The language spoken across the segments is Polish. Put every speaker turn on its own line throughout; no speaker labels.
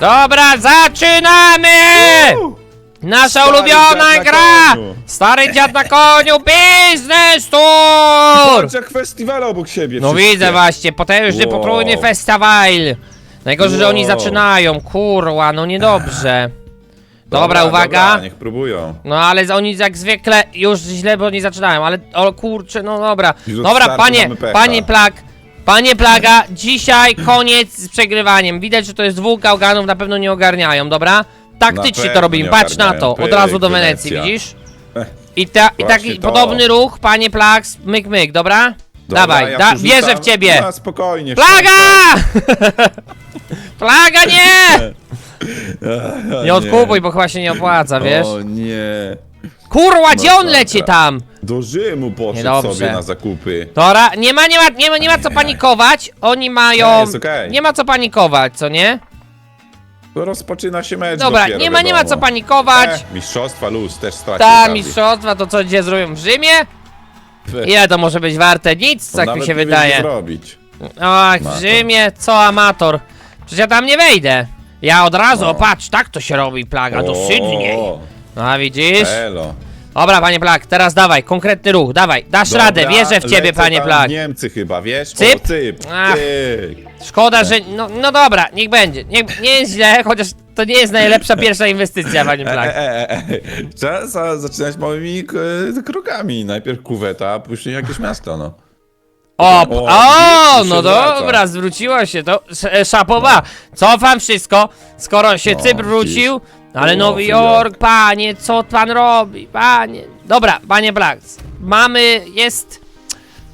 Dobra, zaczynamy! Nasza
Stary
ulubiona
dziad na
gra!
koniu.
Stary dziad na koniu, biznes tour!
Patrz jak festiwale obok siebie
No
wszystkie.
widzę właśnie, potężny,
Wow.
potrójny festiwal. Najgorzej, że oni
Wow.
zaczynają, kurwa, no niedobrze. Dobra, uwaga.
Dobra, niech próbują.
No ale z- oni jak zwykle już źle, bo nie zaczynają, ale o kurczę, no dobra.
Już od
Dobra,
startu
panie,
mamy pecha.
panie Plag, panie Plaga, dzisiaj koniec z przegrywaniem. Widać, że to jest dwóch gałganów, na pewno nie ogarniają, dobra? Taktycznie
pewno
to robimy,
nie
patrz na to, od razu do
Pyk,
Wenecji,
Wenecja.
widzisz? I, ta, i
Właśnie
taki
to.
podobny ruch, panie Plag, myk myk, dobra?
Dobra,
Dawaj,
ja
da,
tu
wierzę
rzucam.
w ciebie.
No, spokojnie.
Plaga! Plaga nie! Nie odkupuj, bo chyba się nie opłaca, wiesz?
O nie.
Kurwa, gdzie on
Masakra.
leci tam?
Do Rzymu poszedł
Niedobrze.
sobie na zakupy.
Dobra, nie ma, nie ma, nie ma, nie ma co panikować. Oni mają.
Nie, jest okej.
Nie ma co panikować, co nie?
To rozpoczyna się mecz
Dobra,
dopiero,
nie ma, nie ma co panikować.
E, mistrzostwa luz też stracił.
Ta mistrzostwa to co gdzie zrobią w Rzymie? Ile to może być warte? Nic, tak mi się wydaje.
zrobić.
Ach, w
Amator.
Rzymie, co amator? Przecież ja tam nie wejdę. Ja od razu,
No.
o patrz, tak to się robi, plaga, do Sydney.
O,
No a widzisz?
Elo.
Dobra, panie Plag, teraz dawaj, konkretny ruch, dawaj, dasz
Dobra,
radę, wierzę w ciebie,
lecę
panie
tam w Niemcy chyba, wiesz?
Cyp?
O, cyp.
Ach.
Cyk.
Szkoda, że. No, no dobra, niech będzie. Nie, nie jest źle, chociaż to nie jest najlepsza pierwsza inwestycja, panie
E,
Plag.
e, e, e. Trzeba za- zaczynać małymi e, krokami. Najpierw kuweta, a później jakieś miasto, no.
O,
O,
p- o,
widzisz,
no dobra, zwróciło się to. Sz- e, Szapowa, cofam wszystko, skoro się
No,
Cypr wrócił, ale
No,
Nowy. Jork, panie, co pan robi, panie. Dobra, panie Plag, mamy, jest...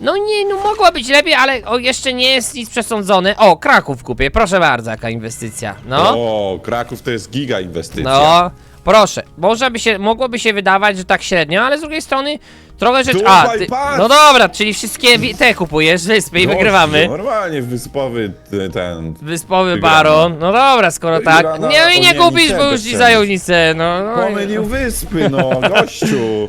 No nie, no mogło być lepiej, ale o, jeszcze nie jest nic przesądzone. O, Kraków kupię, proszę bardzo, jaka inwestycja, no.
O, Kraków to jest giga inwestycja.
No, proszę. Może by się, mogłoby się wydawać, że tak średnio, ale z drugiej strony trochę rzeczy.
Dawaj,
A, ty,
patrz!
no dobra, czyli wszystkie wi- te kupujesz, wyspy i
Gościu,
wygrywamy.
Normalnie wyspowy ten.
Wyspowy
Wygramy.
baron. No dobra, skoro
Wygra
tak.
na
Nie, i nie kupisz, bo już ci zajął nicę, no. No,
Pomylił wyspy, no, gościu.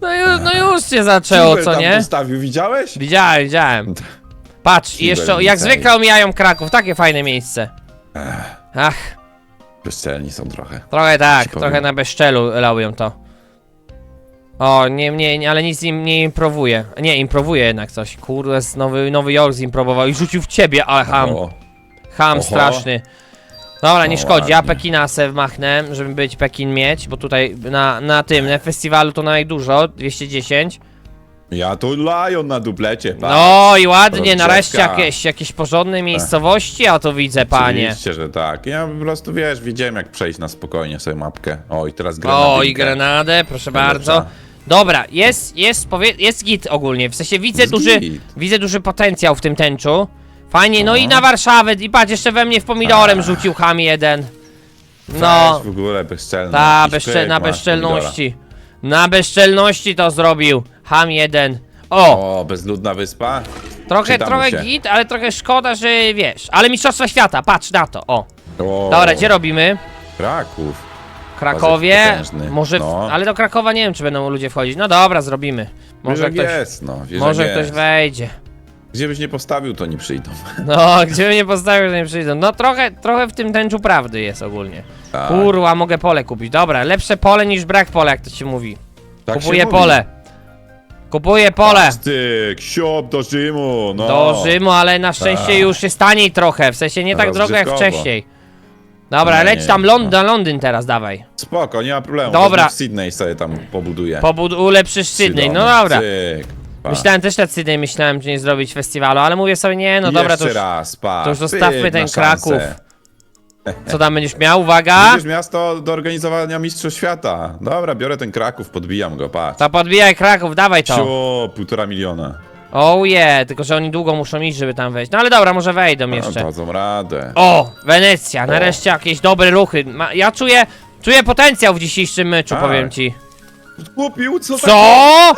no, już, no już się zaczęło, co
tam
nie?
postawił, widziałeś?
Widziałem, widziałem. Patrz, i jeszcze jak zwykle omijają Kraków, takie fajne miejsce. Ach,
Bezcelni są trochę.
trochę tak,
Ci powiem.
trochę na bezczelu lałują to. O, nie, nie, nie, ale nic im nie improwuje. Nie, improwuje jednak coś. Kurde, z nowy, nowy Jork zimprowował i rzucił w ciebie, ale ham.
O,
Ham
Oho.
straszny. Dobra, nie
No
szkodzi, ja
ładnie.
Pekina se machnę, żeby być Pekin mieć, bo tutaj na, na tym, na festiwalu to najdużo, 210.
ja tu Lion na duplecie, pa.
No i ładnie,
Rozgrzewka.
nareszcie jakieś, jakieś porządne miejscowości, a to widzę, panie.
Oczywiście, że tak. Ja po prostu, wiesz, widziałem jak przejść na spokojnie sobie mapkę. O, i teraz granatynkę.
O, i grenadę, proszę bardzo. Dobra, jest, jest, powie, jest git ogólnie, w sensie widzę
Jest
duży,
git.
widzę duży potencjał w tym tęczu. Fajnie, no i na Warszawę, i patrz, jeszcze we mnie w pomidorem rzucił ham jeden.
Weź
No,
w ogóle bezczelny.
Ta,
Jakiś pyk
na
masz
bezczelności. Na bezczelności to zrobił. Ham jeden. O.
O, bezludna wyspa?
trochę,
przyda mu
trochę
się.
git, ale trochę szkoda, że wiesz. Ale Mistrzostwa Świata, patrz na to, o.
O,
Dobra, gdzie robimy?
Kraków.
Krakowie.
potężny.
Może, w,
No.
ale do Krakowa nie wiem, czy będą ludzie wchodzić. No dobra, zrobimy. Może
jak
ktoś,
jest, no. Wiesz,
może
jak
ktoś
jest.
wejdzie.
Gdzie byś nie postawił, to nie przyjdą.
No, gdzie mnie nie postawił, to nie przyjdą. No trochę, trochę w tym tęczu prawdy jest ogólnie.
Tak.
Kurwa, mogę pole kupić. Dobra, lepsze pole niż brak pola, jak to się mówi.
Tak się
Kupuję
mówi.
pole. Kupuję pole.
Styk, siop do Rzymu, no.
Do Rzymu, ale na szczęście
Tak.
już jest taniej trochę, w sensie nie tak drogo jak wcześniej. Dobra,
Nie,
leć
nie,
tam
nie,
Lond na Londyn teraz, dawaj.
Spoko, nie ma problemu.
Dobra.
W Sydney sobie tam pobuduję.
Pobud ulepszysz Sydney, no dobra.
Cyk. Pa.
Myślałem też nad Sydney, myślałem, czy nie zrobić festiwalu, ale mówię sobie, nie, no dobra, to
Jeszcze
już,
raz, pa.
to już zostawmy
pyk
ten
na szansę.
Kraków. Co tam będziesz miał, uwaga.
Będziesz miasto do organizowania Mistrzostw Świata. Dobra, biorę ten Kraków, podbijam go, patrz.
To podbijaj Kraków, dawaj to.
Sio, półtora miliona.
Oh yeah, tylko że oni długo muszą iść, żeby tam wejść. No ale dobra, może wejdą
No,
jeszcze.
dadzą radę.
O, Wenecja, nareszcie jakieś dobre ruchy. Ma, ja czuję, czuję potencjał w dzisiejszym meczu,
Tak.
powiem ci.
Kupił, co?
Co?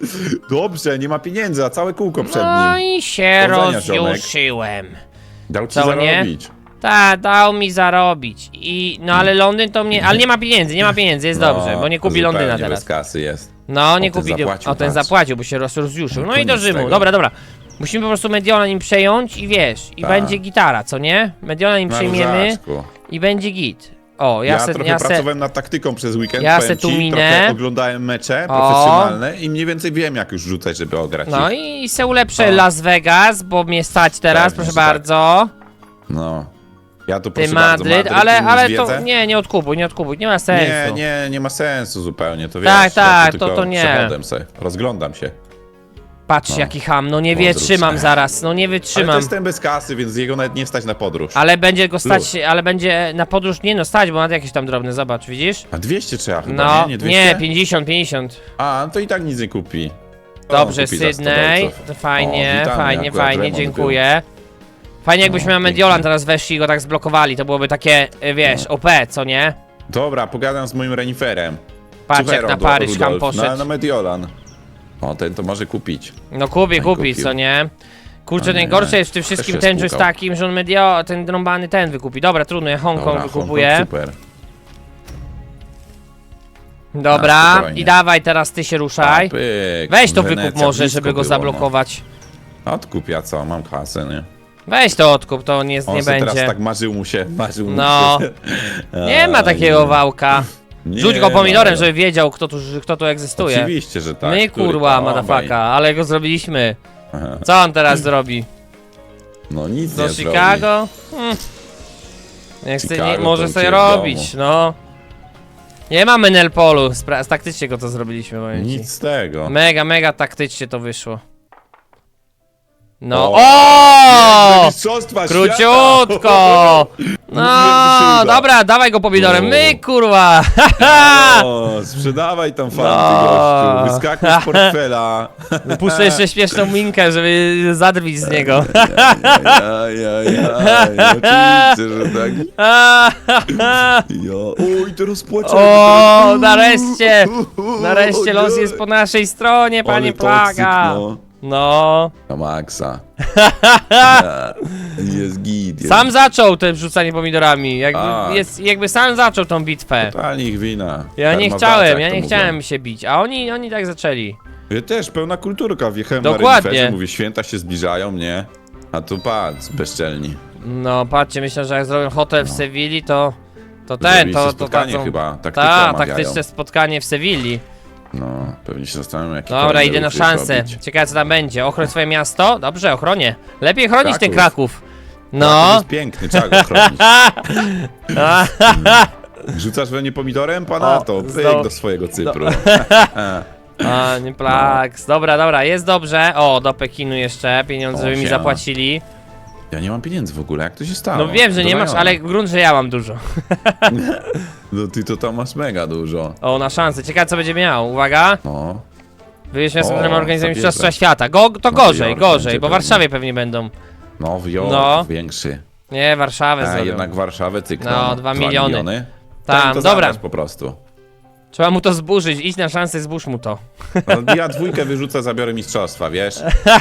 Dobrze, nie ma pieniędzy, a całe kółko przed
No
nim.
i się
Powodzenia, ziomek.
rozjuszyłem.
Dał ci
co, nie?
zarobić.
Ta, dał mi zarobić. I, no ale Londyn to mnie, ale nie ma pieniędzy, nie ma pieniędzy, jest dobrze,
No,
bo nie kupi Londyna teraz.
bez kasy jest.
No, nie
O, ten
kupi,
zapłacił,
o ten
patrz.
zapłacił, bo się roz, rozjuszył.
No
No i do
nic z
Rzymu,
tego.
dobra, dobra. Musimy po prostu Mediolan im przejąć i wiesz, i
Tak.
będzie gitara, co nie? Mediolan im
Na
przejmiemy
różaczku.
i będzie git. O, ja,
Ja,
se,
trochę
ja se,
pracowałem nad taktyką przez weekend,
ja
powiem
se tu
ci,
minę.
trochę oglądałem mecze
O.
profesjonalne i mniej więcej wiem jak już rzucać, żeby ograć
No
ich.
i se ulepszę
O.
Las Vegas, bo mnie stać teraz,
Pewnie,
proszę
że tak.
bardzo.
No. Ja tu
Ty
proszę
Madryt,
bardzo, Madryt
ale,
tu
ale
zwiedzę.
to nie, nie odkupuj, nie odkupuj, nie ma sensu.
Nie, nie, nie ma sensu zupełnie, to wiesz.
Tak,
ja
tak,
tu
to-
tylko
to nie.
Se, rozglądam się.
Patrz
No.
jaki ham, no nie
Podróż.
wytrzymam zaraz, no nie
Ale to
wytrzymam.
jestem bez kasy, więc jego nawet nie stać na podróż.
Ale będzie go stać, ale będzie na podróż, nie no stać, bo ma jakieś tam drobne, zobacz, widzisz?
A 200 trzeba chyba,
No,
nie? Nie 200?
nie, 50, 50.
A, no to i tak nic nie kupi. To
Dobrze,
kupi za 100
Sydney,
dolców.
to fajnie,
witamy,
fajnie,
akurat
fajnie,
remont
dziękuję. Fajnie jakbyśmy
No,
na Mediolan
pięknie.
teraz weszli i go tak zblokowali, to byłoby takie, y, wiesz,
No.
OP, co nie?
Dobra, pogadam z moim reniferem.
Patrz
Słuchaj,
jak na
Rodo-
Paryż ham
Rudolf,
poszedł.
Na, na Mediolan. O, ten to może kupić.
No kupi,
Ten
kupi,
kupił.
co nie? Kurczę,
A nie,
najgorsze jest w tym wszystkim
się
ten, że jest
spłukał.
takim, że on medio, ten drąbany ten wykupi. Dobra, trudno, ja Hongkong
Dobra,
wykupuję.
Hongkong, super.
Dobra,
Na, spokojnie.
i dawaj teraz ty się ruszaj.
A, pyk.
Weź to
Wenecja,
wykup może,
blisko
żeby go
było,
zablokować.
No. Odkup ja co, mam kasę, nie?
Weź to odkup, to nie,
On
nie
se teraz
będzie.
tak marzył mu się, marzył
No.
mu się.
Nie ma takiego wałka.
nie
Rzuć go pomidorem,
no.
żeby wiedział, kto tu, kto tu egzystuje.
Oczywiście, że tak.
My
który
kurwa, madafaka, ale go zrobiliśmy.
Aha.
Co on teraz zrobi?
No nic
Do
nie zrobi.
Chicago? Hmm. Nie chce, nie,
Chicago
może
to
sobie
u ciebie w
robić, no. Nie mamy Nelpolu, spra- taktycznie go to zrobiliśmy, powiem ci.
Nic z tego.
Mega, mega taktycznie to wyszło. No,
O!
o!
Mistrzostwa
Króciutko! No, dobra, dawaj go pomidorem,
O.
my kurwa!
O, sprzedawaj tam fanty,
No.
gościu. Wyskakuj z portfela.
Puszczę jeszcze śmieszną minkę, żeby zadrwić z niego.
Jaj, jaj, jaj. Oczywiście, że tak. Ja. Oj, to rozpłaczenie.
O, nareszcie! Nareszcie los jest po naszej stronie, panie Plaga!
No.
No,
Na maksa. Ja. Jest git. Jest
sam zaczął te wrzucanie pomidorami, jakby,
Tak.
jest, jakby sam zaczął tą bitwę.
Totalnie ich wina.
Ja nie
Karma
chciałem, ja nie
to
chciałem
mówią.
się bić, a oni, oni tak zaczęli.
Ja też, pełna kulturka. Wjechałem
Dokładnie.
na reniferze, mówię, święta się zbliżają, nie? A tu patrz, bezczelni.
No, patrzcie, myślę, że jak zrobią hotel w Sewilli, to... To ten,
Zrobiliście
to, to
spotkanie chyba, taktykę
Ta,
omawiają.
taktyczne spotkanie w Sewilli.
No, pewnie się zastanawiam, jaki
Dobra, idę na szansę. Ciekawe co tam będzie. Ochroń swoje miasto? Dobrze, ochronię. Lepiej chronić ten
Kraków.
No.
jest piękny, trzeba go chronić. Rzucasz we mnie pomidorem, pana?
O,
to
znowu-
pyk do swojego Cypru.
A, nie plaks. Dobra, dobra, jest dobrze. O, do Pekinu jeszcze. Pieniądze, żeby mi
Siema.
zapłacili.
Ja nie mam pieniędzy w ogóle, jak to się stało?
No wiem, że nie masz, ale grunt, że ja mam dużo.
No ty to tam masz mega dużo.
O, na szansę. Ciekawe co będzie miał. Uwaga.
No.
Wyjeźdź miasto,
O,
które ma organizować
zabierze.
Mistrzostwa Świata. Go, to
Nowy
gorzej,
Jork
gorzej,
będzie
bo w
pewnie.
Warszawie pewnie będą.
Nowy Jork,
No.
większy.
Nie, Warszawę
A
zrobią.
jednak Warszawę cykną.
No, dwa miliony.
Tam,
Tam,
to
dobra.
zabrać po prostu.
Trzeba mu to zburzyć. Idź na szansę, zbórz mu to.
No, ja dwójkę wyrzucę, zabiorę mistrzostwa, wiesz?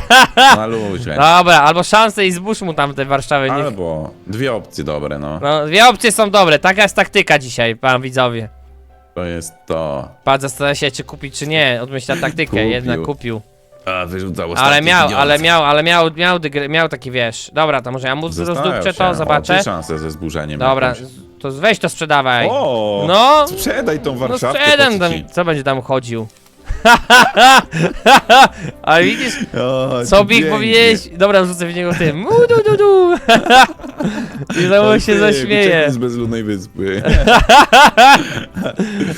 Na luźnie.
Dobra, albo szansę i zbórz mu tam te Warszawy. Niech...
Albo dwie opcje dobre, no.
No, dwie opcje są dobre. Taka jest taktyka dzisiaj, pan widzowie.
To jest to.
Pan zastanawia się, czy kupić, czy nie. Odmyśla taktykę,
Kupił.
jednak kupił.
A, wyrzucał
Ale
ostatnie
miał,
pieniądze.
ale miał, ale miał, miał, dygry- miał taki, wiesz. Dobra, to może ja mu
Zastanawiał
rozdupczę
się.
to,
O,
zobaczę.
ty szansę ze zburzeniem
Dobra. To weź to sprzedawaj.
O!
No,
Sprzedaj tą
no
Warszawkę,
sprzedam tam,
co
co będzie tam chodził? Ale widzisz,
O,
co Big
pięknie.
powiedziałeś? Dobra, rzucę w niego tym. Mu, du, du, du. I znowu
O,
się
ty,
zaśmieje.
z bezludnej wyspy.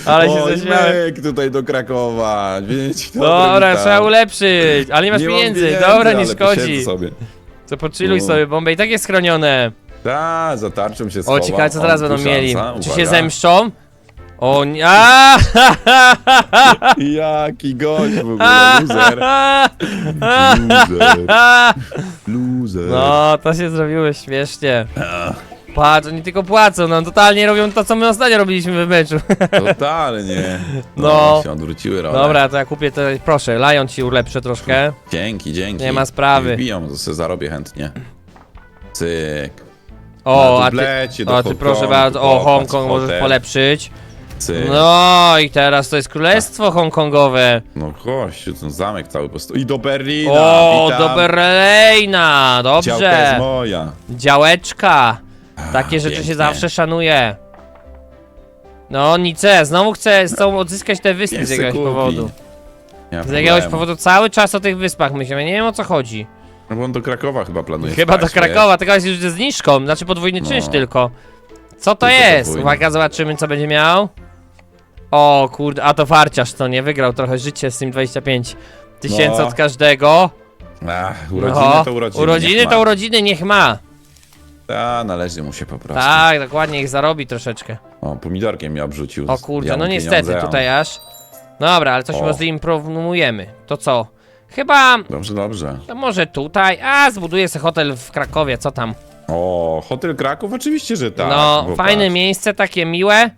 Ale się
o,
zaśmiałem.
Mek tutaj do Krakowa. Wiecie,
Dobra, trzeba ulepszyć, ale nie masz pieniędzy. Dobra, nie szkodzi.
sobie.
To pochilluj
No.
sobie, bombę i tak jest chronione.
Ta, za tarczą się
O,
schował.
ciekawe co
O,
teraz będą mieli. Czy się zemszczą? O nie. A!
Jaki gość w ogóle, loser. Loser. Loser.
No, to się zrobiło śmiesznie. Patrz, oni tylko płacą, no totalnie robią to, co my ostatnio robiliśmy w meczu.
Totalnie.
No.
No. się odwróciły role.
Dobra, to ja kupię to, proszę, Lion ci ulepszę troszkę.
Dzięki, dzięki.
Nie ma sprawy.
Wbiją, to sobie zarobię chętnie. Cyk.
O,
Na
a ty,
do
o, ty proszę bardzo, o,
popatrz,
Hongkong możesz
hotel.
polepszyć.
Cyk. No,
i teraz to jest królestwo hongkongowe.
no gościu, ten zamek cały po prostu. I do Berlina,
O,
witam.
do Berlejna,
Działka jest
dobrze.
moja.
Działeczka. Takie rzeczy się
pięknie.
zawsze szanuje. No, Nice, znowu chcę, chcą odzyskać te wyspy
Pies
z
se
jakiegoś
kupi.
powodu.
Nie ma
Z jakiegoś
problemu.
powodu cały czas o tych wyspach myślę, nie wiem o co chodzi.
No bo on do Krakowa chyba planuje
Chyba do
wpaść,
Krakowa, tylko jest już ze zniżką, znaczy podwójny
No.
czynsz tylko. Co to
Tylko
jest?
podwójny.
Uwaga, zobaczymy co będzie miał. O kurde, a to farciarz to nie wygrał trochę życie z tym 25 tysięcy
No.
od każdego.
wiesz. Ach, urodziny
No,
to urodziny.
urodziny
niech
to
ma.
urodziny, niech ma.
Ta, należy mu się po prostu.
Tak, dokładnie, ich zarobi troszeczkę.
O, pomidorkiem mnie obrzucił.
O kurde,
Ja
no niestety
pieniądze,
tutaj aż. Dobra, ale coś
O.
mu zimpromujemy. To co? Chyba,
Dobrze, dobrze.
no może tutaj, a zbuduję sobie hotel w Krakowie, co tam?
O, Hotel Kraków? Oczywiście, że tak.
no,
bo
fajne
patrz.
miejsce, takie miłe.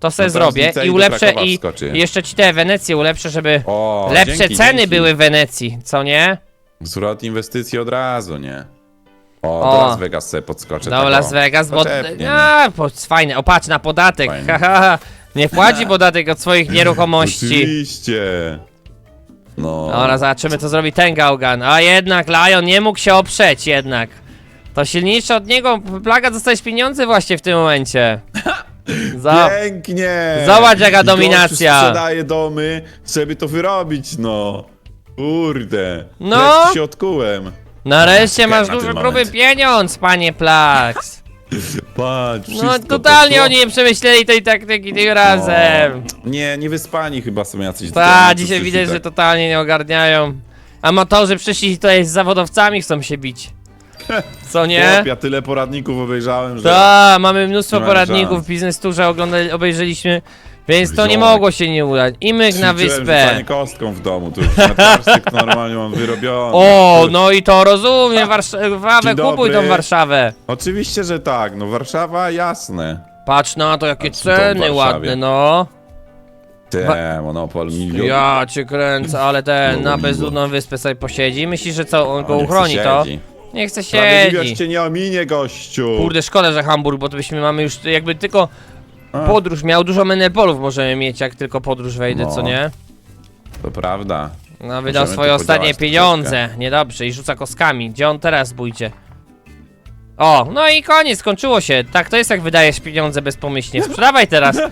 To se
No teraz
zrobię i
do
ulepszę
Krakowa
i
wskoczy.
jeszcze ci te Wenecje ulepszę, żeby
O,
lepsze
dzięki,
ceny
dzięki.
były w Wenecji, co nie?
Zwrot inwestycji od razu, nie? O,
O.
do Las Vegas sobie podskoczę.
Do
tak,
Las
o.
Vegas, bo...
Poczepnie,
A, po, fajne, o patrz na podatek,
Fajnie.
haha. Nie płaci podatek od swoich nieruchomości.
Oczywiście. No.
Dobra, zobaczymy co zrobi ten gałgan. A jednak Lion nie mógł się oprzeć jednak. To silniejsze od niego, Plaga dostajesz pieniądze właśnie w tym momencie. Za...
Pięknie!
Zobacz, jaka
I gościu
dominacja.
sprzedaje domy, żeby to wyrobić, no. Kurde.
No.
Wreszcie się odkułem.
Nareszcie
Na
masz
ten
duży,
moment.
gruby pieniądz, panie Plax.
Patrz,
No
wszystko
totalnie
poszło.
oni nie przemyśleli tej taktyki tym razem.
Nie, nie wyspani chyba są jacyś.
Ta,
tutaj,
dzisiaj widać, że totalnie nie ogarniają. Amatorzy przyszli tutaj z zawodowcami, chcą się bić. Co nie?
Chłop, Ja tyle poradników obejrzałem, że...
Tak, mamy mnóstwo
Nie ma
poradników
szans.
Tourze, oglądali, obejrzeliśmy, więc to nie mogło się nie udać. I myk na
Ćwiczyłem
wyspę.
rzucanie kostką w domu, tu już metarszyk normalnie mam wyrobiony.
O, no i to rozumiem, Warszawę,
Dzień
kupuj tą
dobry.
Warszawę.
Oczywiście, że tak, no Warszawa, jasne.
Patrz na to, jakie
to w
ceny
Warszawie?
ładne, no.
Te, monopol milion.
Ja cię kręcę, ale ten, na bezludną wyspę sobie posiedzi. Myślisz, że co, on go uchroni to? Nie chce
Sprawiedliwość
siedzi.
cię nie ominie, gościu.
Kurde, szkoda, że Hamburg, bo to byśmy mamy już jakby tylko
A,
podróż miał, dużo menepolów możemy mieć, jak tylko podróż wejdę,
No.
co nie?
To prawda.
No, wydał
Możemy
swoje
tu
ostatnie
podziałać
pieniądze. Niedobrze, i rzuca kostkami. Gdzie on teraz bójdzie? O, no i koniec, skończyło się. Tak to jest, jak wydajesz pieniądze bezpomyślnie. Sprzedawaj teraz.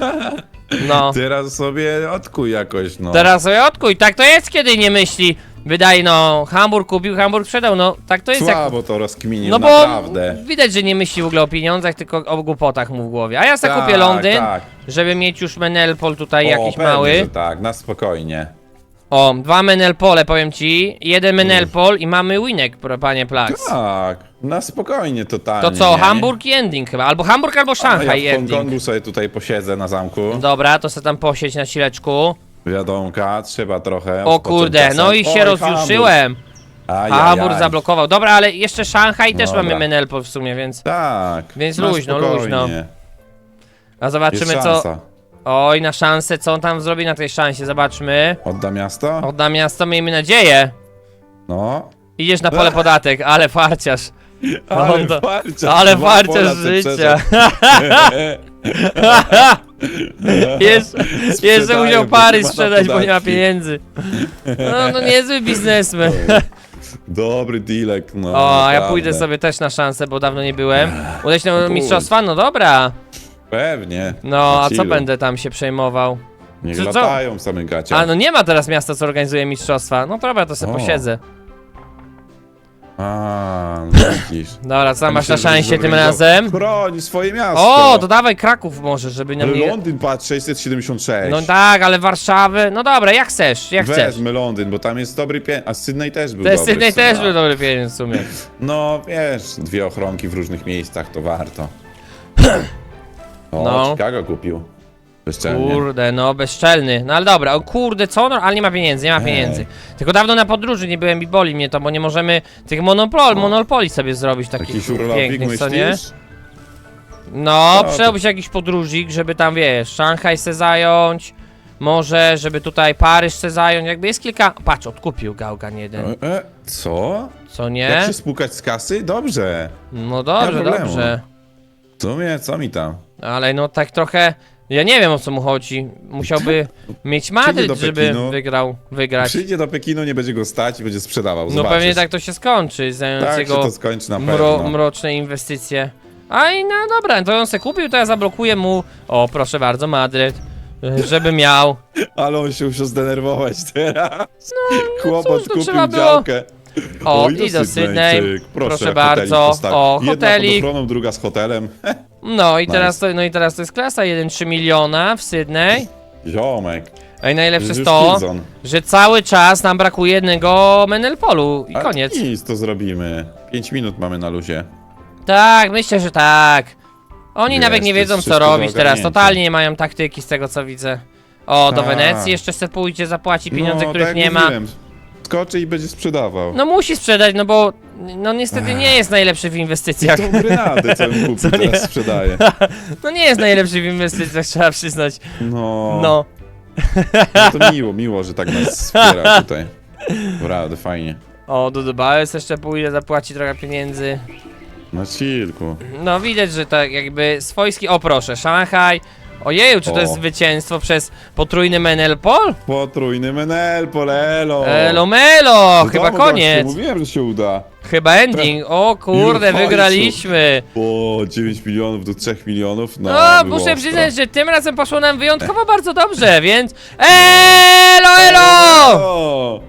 No.
Teraz sobie odkuj jakoś, no.
Teraz sobie odkuj. Tak to jest, kiedy nie myśli. Wydaje, no, Hamburg kupił, Hamburg sprzedał. No, tak to jest, jak...
Słabo to rozkminił,
No bo
naprawdę.
widać, że nie myśli w ogóle o pieniądzach, tylko o głupotach mu w głowie. A ja sobie
Tak,
kupię Londyn,
tak.
żeby mieć już Menelpol tutaj
O,
jakiś
pewnie,
mały.
że tak, na spokojnie.
O, dwa Menelpole, powiem ci. Jeden Menelpol i mamy Winek, pro- panie Plax.
Tak, na spokojnie totalnie.
To co,
nie?
Hamburg i ending chyba. Albo Hamburg, albo
A
Szanghaj
ja w
ending.
Hongkongu sobie tutaj posiedzę na zamku.
Dobra, to se tam posiedź na sileczku.
Wiadomka, trzeba trochę.
O kurde,
czasem.
no i się
Oj,
rozjuszyłem.
Ajajaj.
zablokował. Dobra, ale jeszcze Szanghaj też
Dobra.
mamy Menelpol w sumie, więc...
Tak.
Więc
na
luźno,
spokojnie.
luźno. A
Jest
zobaczymy co...
szansa.
Oj, na szansę, co on tam zrobi na tej szansie, zobaczmy.
Odda miasto?
Odda miasto, miejmy nadzieję.
No.
Idziesz na pole podatek, ale farciarz.
Ale
to-
farciarz.
Ale
Dwa
farciarz
pola se
życia.
przeszedł.
Jeszcze, musiał
bo
pary
nie ma na
sprzedać, bo nie ma
podatki.
pieniędzy. No, no niezły biznesmen.
Dobry dealek, no.
O, a ja
naprawdę.
pójdę sobie też na szansę, bo dawno nie byłem. Udać na
Pójdź.
mistrzostwa? No dobra.
Pewnie.
No, a co
chillu.
będę tam się przejmował?
Niech
Co- co?
latają w samych gaciach.
A no nie ma teraz miasta, co organizuje mistrzostwa. No dobra, to sobie
O.
posiedzę.
A, no widzisz.
Dobra, co masz na
Myślę, że
tym
zorganizował-
razem?
Chroń swoje miasto.
O, to dawaj Kraków może, żeby na
Ale
mnie...
Londyn patrz, 676.
No tak, ale Warszawy... No dobra, jak chcesz, jak chcesz.
Wezmę Londyn, bo tam jest dobry pieniądz. A Sydney też był
To jest
dobry.
Sydney też był dobry pieniądz w sumie.
No wiesz, dwie ochronki w różnych miejscach to warto. O,
No.
Chicago kupił. Bezczelnie.
Kurde, no bezczelny. No ale dobra, o kurde, co? No, ale nie ma pieniędzy, nie ma pieniędzy. Tylko dawno na podróży nie byłem i boli mnie to, bo nie możemy tych monopol, monopoli sobie zrobić takich
Jakiś urlopik
pięknych, co nie?
myślisz?
No,
No, to-
jakiś podróżnik, żeby tam, wiesz, Szanghaj se zająć, może, żeby tutaj Paryż se zająć, jakby jest kilka... Patrz, odkupił Gaugan jeden,
E, e, co?
co
Jak
nie?
się spłukać z kasy? Dobrze.
No dobrze,
problemu.
dobrze.
W sumie, co mi tam?
Ale no tak trochę Ja nie wiem o co mu chodzi. Musiałby mieć Madryt,
do
żeby
Pekinu.
wygrał, wygrać.
Przyjdzie do Pekinu, nie będzie go stać i będzie sprzedawał.
No
Zobaczysz.
pewnie tak to się skończy, zając
Tak się
jego
to skończy na
mro,
pewno.
mroczne inwestycje. A i no dobra, to on se kupił, to ja zablokuję mu. O, proszę bardzo, Madryt. Żeby miał.
Ale on się musiał zdenerwować teraz. No, Chłopot
cóż, to
kupił
trzeba było-
działkę.
O,
i
do Sydney.
Proszę,
Proszę
hotelik
bardzo. O,
Jedna
hotelik.
pod ochroną, druga z hotelem.
No i teraz to, no i teraz to jest klasa 1,3 miliona w Sydney.
Ziomek.
A i najlepsze jest to,
Killzone.
że cały czas nam brakuje jednego Menelpolu i
A
koniec.
Nic, to zrobimy. 5 minut mamy na luzie.
Tak, myślę, że tak. Oni
Wiesz,
nawet nie
to jest
wiedzą co
wszystko do
robić teraz,
ogarnięcia.
totalnie nie mają taktyki z tego co widzę. O, do
Tak.
Wenecji jeszcze se pójdzie, zapłaci pieniądze,
no,
których
tak
nie
jak
ma.
mówiłem, Skoczy i będzie sprzedawał.
No musi sprzedać, no bo no niestety nie jest najlepszy w inwestycjach.
Tą grenady, co bym kupił,
Co nie?
teraz sprzedaje.
No nie jest najlepszy w inwestycjach, trzeba przyznać.
No,
No.
no to miło, miło, że tak nas wspiera tutaj. Naprawdę, fajnie.
O, do Dubai's jeszcze pójdzie, zapłaci trochę pieniędzy.
Na chillku.
No widać, że tak jakby swojski... O proszę, Szanghaj. Ojeju, czy to
O.
jest zwycięstwo przez potrójny Menelpol?
Potrójny menel, polelo.
Elo melo,
No
chyba koniec.
Mówiłem, że się uda.
Chyba ending. O kurde,
Już
wygraliśmy.
O, 9 milionów do 3 milionów. No,
No,
było
muszę
ostro.
przyznać, że tym razem poszło nam wyjątkowo bardzo dobrze, więc... Elo, elo!
O!